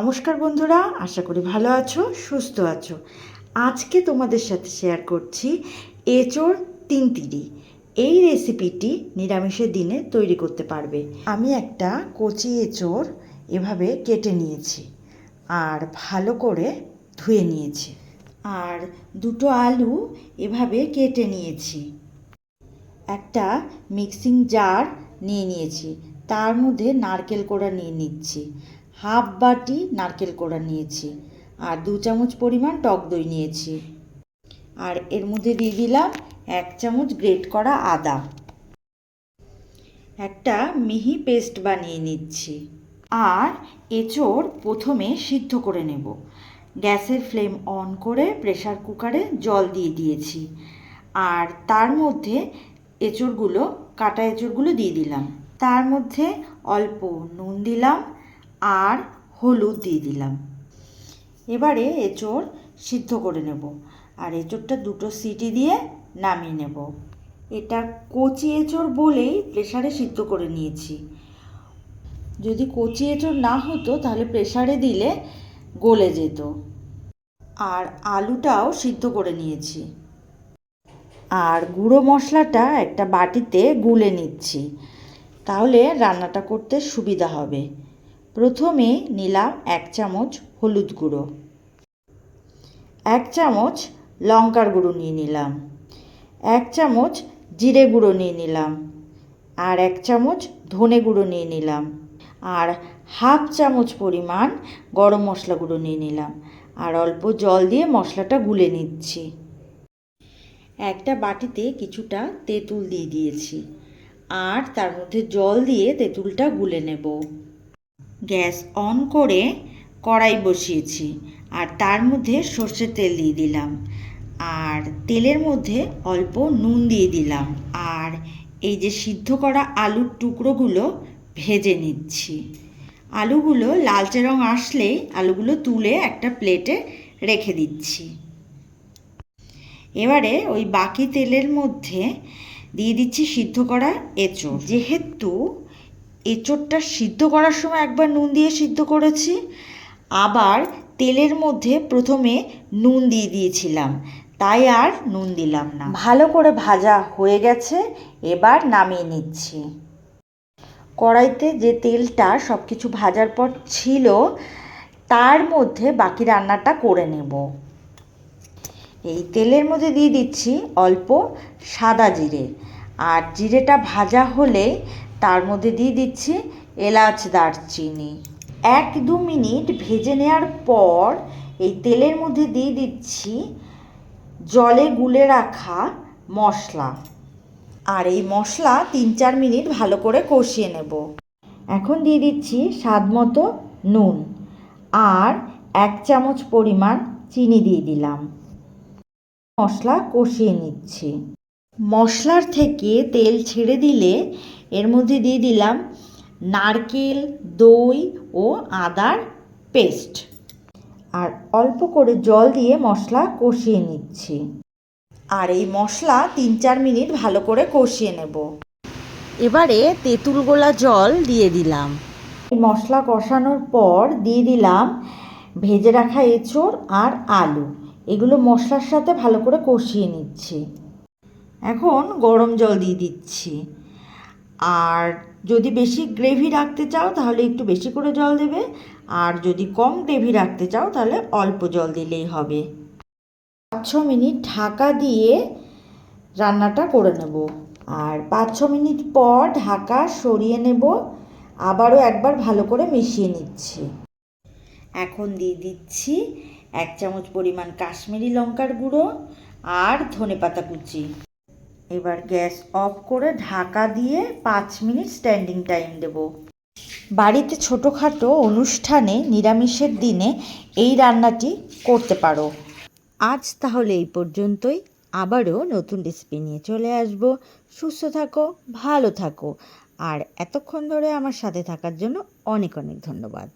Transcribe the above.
নমস্কার বন্ধুরা, আশা করি ভালো আছো, সুস্থ আছো। আজকে তোমাদের সাথে শেয়ার করছি এঁচোড় তিনতিরি। এই রেসিপিটি নিরামিষের দিনে তৈরি করতে পারবে। আমি একটা কচি এঁচোড় এভাবে কেটে নিয়েছি আর ভালো করে ধুয়ে নিয়েছি। আর দুটো আলু এভাবে কেটে নিয়েছি। একটা মিক্সিং জার নিয়ে নিয়েছি। তার মধ্যে নারকেল কোড়া নিয়ে নিচ্ছি। হাফ বাটি নারকেল কোড়া নিয়েছি আর দু চামচ পরিমাণ টক দই নিয়েছি। আর এর মধ্যে দিয়ে দিলাম এক চামচ গ্রেট করা আদা। একটা মিহি পেস্ট বানিয়ে নিচ্ছি। আর এঁচোড় প্রথমে সিদ্ধ করে নেব। গ্যাসের ফ্লেম অন করে প্রেসার কুকারে জল দিয়ে দিয়েছি। আর তার মধ্যে এঁচোড়গুলো, কাটা এঁচোড়গুলো দিয়ে দিলাম। তার মধ্যে অল্প নুন দিলাম। আর হলুদ দিয়ে দিলাম। এবারে এঁচোড় সিদ্ধ করে নেব আর এঁচোড়টা দুটো সিটি দিয়ে নামিয়ে নেব। এটা কচি এঁচোড় বলেই প্রেসারে সিদ্ধ করে নিয়েছি। যদি কচি এঁচোড় না হতো তাহলে প্রেসারে দিলে গলে যেত। আর আলুটাও সিদ্ধ করে নিয়েছি। আর গুঁড়ো মশলাটা একটা বাটিতে গুলে নিচ্ছি। তাহলে রান্নাটা করতে সুবিধা হবে। প্রথমে নিলাম এক চামচ হলুদ গুঁড়ো। এক চামচ লঙ্কার গুঁড়ো নিয়ে নিলাম। এক চামচ জিরে গুঁড়ো নিয়ে নিলাম। আর এক চামচ ধনে গুঁড়ো নিয়ে নিলাম। আর হাফ চামচ পরিমাণ গরম মশলা গুঁড়ো নিয়ে নিলাম। আর অল্প জল দিয়ে মশলাটা গুলে নিচ্ছি। একটা বাটিতে কিছুটা তেঁতুল দিয়ে দিয়েছি। আর তার মধ্যে জল দিয়ে তেঁতুলটা গুলে নেব। গ্যাস অন করে কড়াই বসিয়েছি আর তার মধ্যে সর্ষের তেল দিয়ে দিলাম আর তেলের মধ্যে অল্প নুন দিয়ে দিলাম আর এই যে সিদ্ধ করা আলুর টুকরোগুলো ভেজে নিচ্ছি। আলুগুলো লালচে রং আসলেই আলুগুলো তুলে একটা প্লেটে রেখে দিচ্ছি। এবারে ওই বাকি তেলের মধ্যে দিয়ে দিচ্ছি সিদ্ধ করা এঁচোড় যেহেতু এঁচোড়টা সিদ্ধ করার সময় একবার নুন দিয়ে সিদ্ধ করেছি। আবার তেলের মধ্যে প্রথমে নুন দিয়ে দিয়েছিলাম। তাই আর নুন দিলাম না। ভালো করে ভাজা হয়ে গেছে, এবার নামিয়ে নিচ্ছি। কড়াইতে যে তেলটা সব কিছু ভাজার পর ছিল, তার মধ্যে বাকি রান্নাটা করে নেব। এই তেলের মধ্যে দিয়ে দিচ্ছি অল্প সাদা জিরে। আর জিরেটা ভাজা হলে তার মধ্যে দিয়ে দিচ্ছি এলাচ দারচিনি। এক দু মিনিট ভেজে নেওয়ার পর এই তেলের মধ্যে দিয়ে দিচ্ছি জলে গুলে রাখা মশলা। আর এই মশলা তিন চার মিনিট ভালো করে কষিয়ে নেব। এখন দিয়ে দিচ্ছি স্বাদ মতো নুন আর এক চামচ পরিমাণ চিনি দিয়ে দিলাম। মশলা কষিয়ে নিচ্ছি। মশলার থেকে তেল ছেড়ে দিলে এর মধ্যে দিয়ে দিলাম নারকেল, দই ও আদার পেস্ট। আর অল্প করে জল দিয়ে মশলা কষিয়ে নিচ্ছি। আর এই মশলা তিন চার মিনিট ভালো করে কষিয়ে নেব। এবারে তেঁতুল গোলা জল দিয়ে দিলাম। মশলা কষানোর পর দিয়ে দিলাম ভেজে রাখা এঁচোড় আর আলু। এগুলো মশলার সাথে ভালো করে কষিয়ে নিচ্ছি। এখন গরম জল দিয়ে দিচ্ছি। আর যদি বেশি গ্রেভি রাখতে চাও, তাহলে একটু বেশি করে জল দেবে। আর যদি কম গ্রেভি রাখতে চাও, তাহলে অল্প জল দিলেই হবে। পাঁচ ছ মিনিট ঢাকা দিয়ে রান্নাটা করে নেব। আর পাঁচ ছ মিনিট পর ঢাকা সরিয়ে নেব। আবারও একবার ভালো করে মিশিয়ে নিচ্ছি। এখন দিয়ে দিচ্ছি এক চামচ পরিমাণ কাশ্মীরি লঙ্কার গুঁড়ো আর ধনেপাতা কুচি। এবার গ্যাস অফ করে ঢাকা দিয়ে পাঁচ মিনিট স্ট্যান্ডিং টাইম দেব। বাড়িতে ছোটোখাটো অনুষ্ঠানে নিরামিষের দিনে এই রান্নাটি করতে পারো। আজ তাহলে এই পর্যন্তই। আবারও নতুন রেসিপি নিয়ে চলে আসব। সুস্থ থাকো, ভালো থাকো। আর এতক্ষণ ধরে আমার সাথে থাকার জন্য অনেক অনেক ধন্যবাদ।